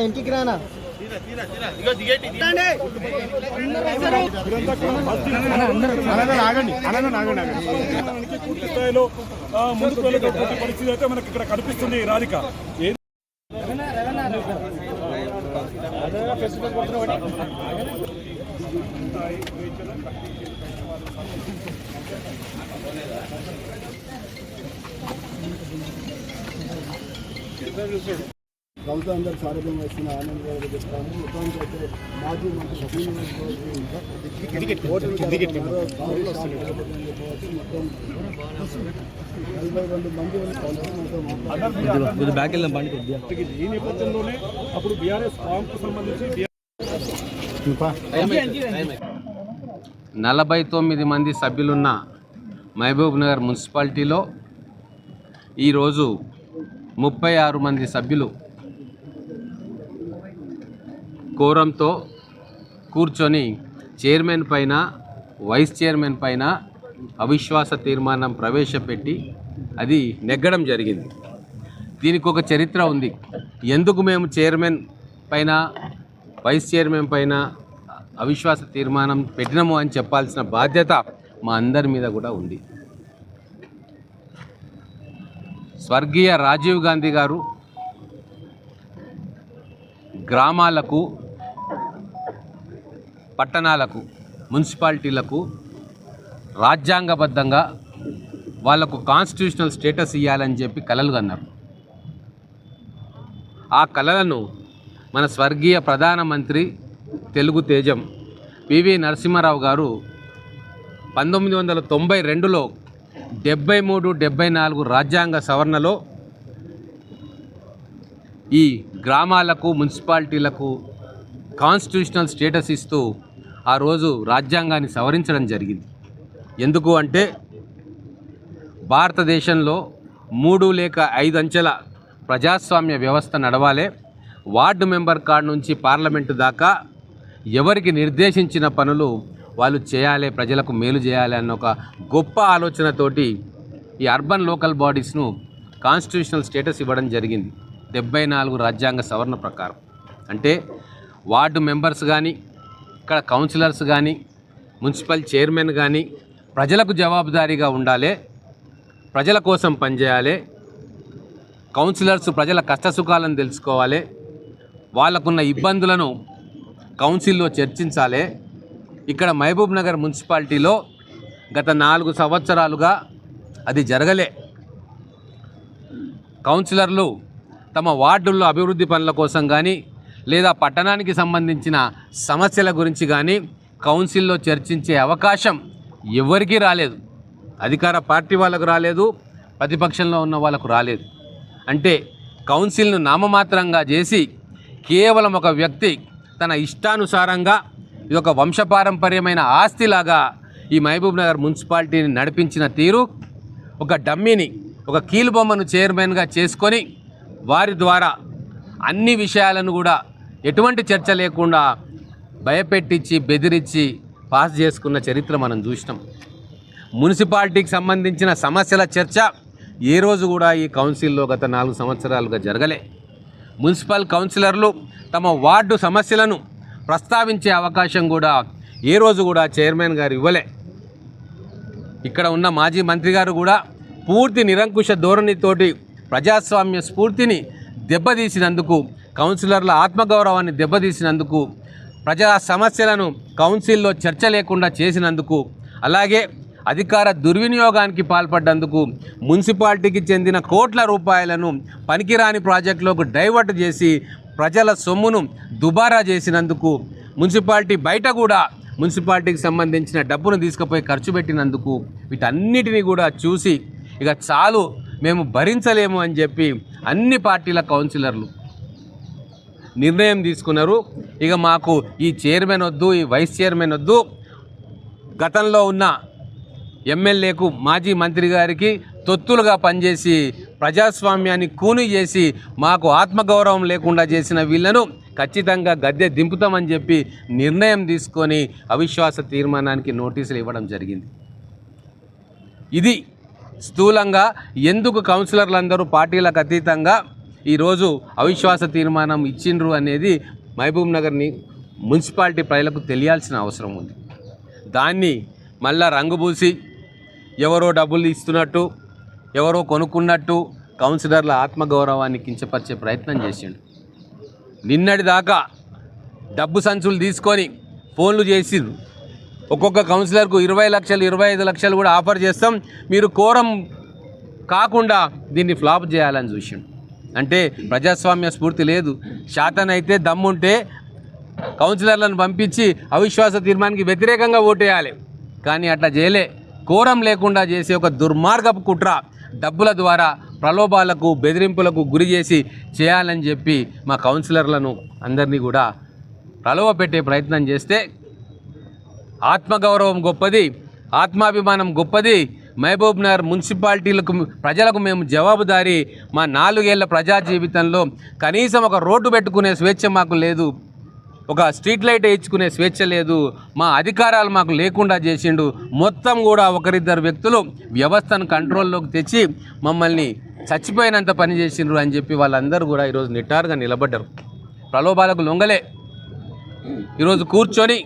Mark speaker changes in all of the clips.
Speaker 1: ఇంటికి రానా?
Speaker 2: స్థాయిలో ముందుకు వెళ్ళేటటువంటి పరిస్థితి అయితే మనకి ఇక్కడ కనిపిస్తుంది రాధిక. ఏ-
Speaker 3: కవిత అందరు సారథ్యం వస్తున్న ఆనంద్ గారికి చెప్తాను మొత్తానికి అయితే మాజీ మంత్రి.
Speaker 2: ఈ నేపథ్యంలోనే అప్పుడు బీఆర్ఎస్ ఫామ్కు సంబంధించి
Speaker 4: నలభై తొమ్మిది మంది సభ్యులున్న మహబూబ్ నగర్ మున్సిపాలిటీలో ఈరోజు ముప్పై ఆరు మంది సభ్యులు కోరంతో కూర్చొని చైర్మన్ పైన వైస్ చైర్మన్ పైన అవిశ్వాస తీర్మానం ప్రవేశపెట్టి అది నెగ్గడం జరిగింది. దీనికి ఒక చరిత్ర ఉంది. ఎందుకు మేము చైర్మన్ పైన వైస్ చైర్మన్ పైన అవిశ్వాస తీర్మానం పెట్టినము అని చెప్పాల్సిన బాధ్యత మా అందరి మీద కూడా ఉంది. స్వర్గీయ రాజీవ్ గాంధీ గారు గ్రామాలకు పట్టణాలకు మున్సిపాలిటీలకు రాజ్యాంగబద్ధంగా వాళ్ళకు కాన్స్టిట్యూషనల్ స్టేటస్ ఇవ్వాలని చెప్పి కలలు కన్నారు. ఆ కలలను మన స్వర్గీయ ప్రధానమంత్రి తెలుగు తేజం పివి నరసింహారావు గారు పంతొమ్మిది వందల తొంభై రెండులో డెబ్బై మూడు డెబ్బై నాలుగు రాజ్యాంగ సవరణలో ఈ గ్రామాలకు మున్సిపాలిటీలకు కాన్స్టిట్యూషనల్ స్టేటస్ ఇస్తూ ఆ రోజు రాజ్యాంగాన్ని సవరించడం జరిగింది. ఎందుకు అంటే భారతదేశంలో మూడు లేక ఐదు అంచెల ప్రజాస్వామ్య వ్యవస్థ నడవాలే. వార్డు మెంబర్ కార్డు నుంచి పార్లమెంటు దాకా ఎవరికి నిర్దేశించిన పనులు వాళ్ళు చేయాలి ప్రజలకు మేలు చేయాలి అన్న ఒక గొప్ప ఆలోచనతోటి ఈ అర్బన్ లోకల్ బాడీస్ను కాన్స్టిట్యూషనల్ స్టేటస్ ఇవ్వడం జరిగింది. డెబ్బై నాలుగు రాజ్యాంగ సవరణ ప్రకారం. అంటే వార్డు మెంబర్స్ కానీ ఇక్కడ కౌన్సిలర్స్ కానీ మున్సిపల్ చైర్మన్ కానీ ప్రజలకు జవాబుదారీగా ఉండాలి ప్రజల కోసం పనిచేయాలి కౌన్సిలర్స్ ప్రజల కష్టసుఖాలను తెలుసుకోవాలి వాళ్ళకున్న ఇబ్బందులను కౌన్సిల్లో చర్చించాలి. ఇక్కడ మహబూబ్ నగర్ మున్సిపాలిటీలో గత నాలుగు సంవత్సరాలుగా అది జరగలే. కౌన్సిలర్లు తమ వార్డుల్లో అభివృద్ధి పనుల కోసం కానీ లేదా పట్టణానికి సంబంధించిన సమస్యల గురించి కానీ కౌన్సిల్లో చర్చించే అవకాశం ఎవరికీ రాలేదు. అధికార పార్టీ వాళ్ళకు రాలేదు ప్రతిపక్షంలో ఉన్న వాళ్ళకు రాలేదు. అంటే కౌన్సిల్ను నామమాత్రంగా చేసి కేవలం ఒక వ్యక్తి తన ఇష్టానుసారంగా ఇది ఒక వంశపారంపర్యమైన ఆస్తిలాగా ఈ మహబూబ్ నగర్ మున్సిపాలిటీని నడిపించిన తీరు ఒక డమ్మీని ఒక కీలుబొమ్మను చైర్మన్గా చేసుకొని వారి ద్వారా అన్ని విషయాలను కూడా ఎటువంటి చర్చ లేకుండా భయపెట్టించి బెదిరించి పాస్ చేసుకున్న చరిత్ర మనం చూసినాం. మున్సిపాలిటీకి సంబంధించిన సమస్యల చర్చ ఏ రోజు కూడా ఈ కౌన్సిల్లో గత నాలుగు సంవత్సరాలుగా జరగలే. మున్సిపల్ కౌన్సిలర్లు తమ వార్డు సమస్యలను ప్రస్తావించే అవకాశం కూడా ఏ రోజు కూడా చైర్మన్ గారు ఇవ్వలే. ఇక్కడ ఉన్న మాజీ మంత్రి గారు కూడా పూర్తి నిరంకుశ ధోరణితోటి ప్రజాస్వామ్య స్ఫూర్తిని దెబ్బతీసినందుకు కౌన్సిలర్ల ఆత్మగౌరవాన్ని దెబ్బతీసినందుకు ప్రజా సమస్యలను కౌన్సిల్లో చర్చ లేకుండా చేసినందుకు అలాగే అధికార దుర్వినియోగానికి పాల్పడ్డందుకు మున్సిపాలిటీకి చెందిన కోట్ల రూపాయలను పనికిరాని ప్రాజెక్టులోకి డైవర్ట్ చేసి ప్రజల సొమ్మును దుబారా చేసినందుకు మున్సిపాలిటీ బయట కూడా మున్సిపాలిటీకి సంబంధించిన డబ్బును తీసుకుపోయి ఖర్చు పెట్టినందుకు వీటన్నిటిని కూడా చూసి ఇక చాలు మేము భరించలేము అని చెప్పి అన్ని పార్టీల కౌన్సిలర్లు నిర్ణయం తీసుకున్నారు. ఇక మాకు ఈ చైర్మన్ వద్దు ఈ వైస్ చైర్మన్ వద్దు. గతంలో ఉన్న ఎమ్మెల్యేకు మాజీ మంత్రి గారికి తొత్తులుగా పనిచేసి ప్రజాస్వామ్యాన్ని కూని చేసి మాకు ఆత్మగౌరవం లేకుండా చేసిన వీళ్ళను ఖచ్చితంగా గద్దె దింపుతామని చెప్పి నిర్ణయం తీసుకొని అవిశ్వాస తీర్మానానికి నోటీసులు ఇవ్వడం జరిగింది. ఇది స్థూలంగా ఎందుకు కౌన్సిలర్లందరూ పార్టీలకు అతీతంగా ఈరోజు అవిశ్వాస తీర్మానం ఇచ్చిండ్రు అనేది మహబూబ్ నగర్ని మున్సిపాలిటీ ప్రజలకు తెలియాల్సిన అవసరం ఉంది. దాన్ని మళ్ళా రంగుబూసి ఎవరో డబ్బులు ఇస్తున్నట్టు ఎవరో కొనుక్కున్నట్టు కౌన్సిలర్ల ఆత్మగౌరవాన్ని కించపరిచే ప్రయత్నం చేసిండు. నిన్నటి దాకా డబ్బు సంచులు తీసుకొని ఫోన్లు చేసిండ్రు. ఒక్కొక్క కౌన్సిలర్కు ఇరవై లక్షలు ఇరవై ఐదు లక్షలు కూడా ఆఫర్ చేస్తాం. మీరు కోరం కాకుండా దీన్ని ఫ్లాప్ చేయాలని చూసిండు. అంటే ప్రజాస్వామ్య స్ఫూర్తి లేదు. శాతనైతే దమ్ముంటే కౌన్సిలర్లను పంపించి అవిశ్వాస తీర్మానానికి వ్యతిరేకంగా ఓటేయాలి. కానీ అట్లా చేయలే. కోరం లేకుండా చేసే ఒక దుర్మార్గపు కుట్ర డబ్బుల ద్వారా ప్రలోభాలకు బెదిరింపులకు గురి చేసి చేయాలని చెప్పి మా కౌన్సిలర్లను అందరినీ కూడా ప్రలోభ పెట్టే ప్రయత్నం చేస్తే ఆత్మగౌరవం గొప్పది ఆత్మాభిమానం గొప్పది మహబూబ్నగర్ మున్సిపాలిటీలకు ప్రజలకు మేము జవాబుదారి మా నాలుగేళ్ళ ప్రజా జీవితంలో కనీసం ఒక రోడ్డు పెట్టుకునే స్వేచ్ఛ మాకు లేదు. ఒక స్ట్రీట్ లైట్ వేయించుకునే స్వేచ్ఛ లేదు. మా అధికారాలు మాకు లేకుండా చేసిండు. మొత్తం కూడా ఒకరిద్దరు వ్యక్తులు వ్యవస్థను కంట్రోల్లోకి తెచ్చి మమ్మల్ని చచ్చిపోయినంత పని చేసిండ్రు అని చెప్పి వాళ్ళందరూ కూడా ఈరోజు నిటారుగా నిలబడ్డారు. ప్రలోభాలకు లొంగలే. ఈరోజు కూర్చొని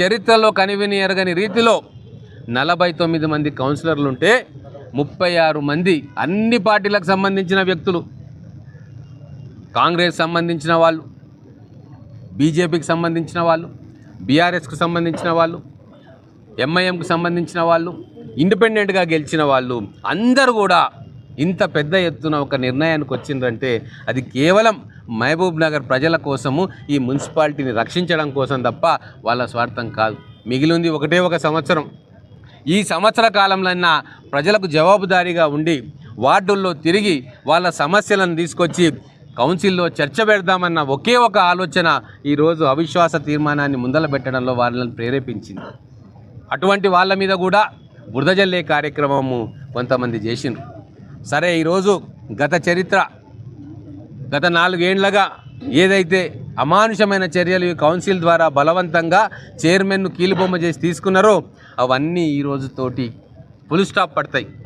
Speaker 4: చరిత్రలో కనివిని ఎరగని రీతిలో నలభై తొమ్మిది మంది కౌన్సిలర్లు ఉంటే ముప్పై ఆరు మంది అన్ని పార్టీలకు సంబంధించిన వ్యక్తులు. కాంగ్రెస్ సంబంధించిన వాళ్ళు బీజేపీకి సంబంధించిన వాళ్ళు బీఆర్ఎస్కు సంబంధించిన వాళ్ళు ఎంఐఎంకు సంబంధించిన వాళ్ళు ఇండిపెండెంట్గా గెలిచిన వాళ్ళు అందరూ కూడా ఇంత పెద్ద ఎత్తున ఒక నిర్ణయానికి వచ్చిందంటే అది కేవలం మహబూబ్ నగర్ ప్రజల కోసము ఈ మున్సిపాలిటీని రక్షించడం కోసం తప్ప వాళ్ళ స్వార్థం కాదు. మిగిలింది ఒకటే ఒక సంవత్సరం. ఈ సంవత్సర కాలంలో ప్రజలకు జవాబుదారీగా ఉండి వార్డుల్లో తిరిగి వాళ్ళ సమస్యలను తీసుకొచ్చి కౌన్సిల్లో చర్చ పెడదామన్న ఒకే ఒక ఆలోచన ఈరోజు అవిశ్వాస తీర్మానాన్ని ముందల పెట్టడంలో వాళ్ళని ప్రేరేపించింది. అటువంటి వాళ్ళ మీద కూడా బురద జల్లే కార్యక్రమము కొంతమంది చేసిండ్రు. సరే ఈరోజు గత చరిత్ర గత నాలుగేండ్లగా ఏదైతే అమానుషమైన చర్యలు ఈ కౌన్సిల్ ద్వారా బలవంతంగా చైర్మన్ను కీలుబొమ్మ చేసి తీసుకున్నారో అవన్నీ ఈ రోజుతోటి ఫుల్ స్టాప్ పడతాయి.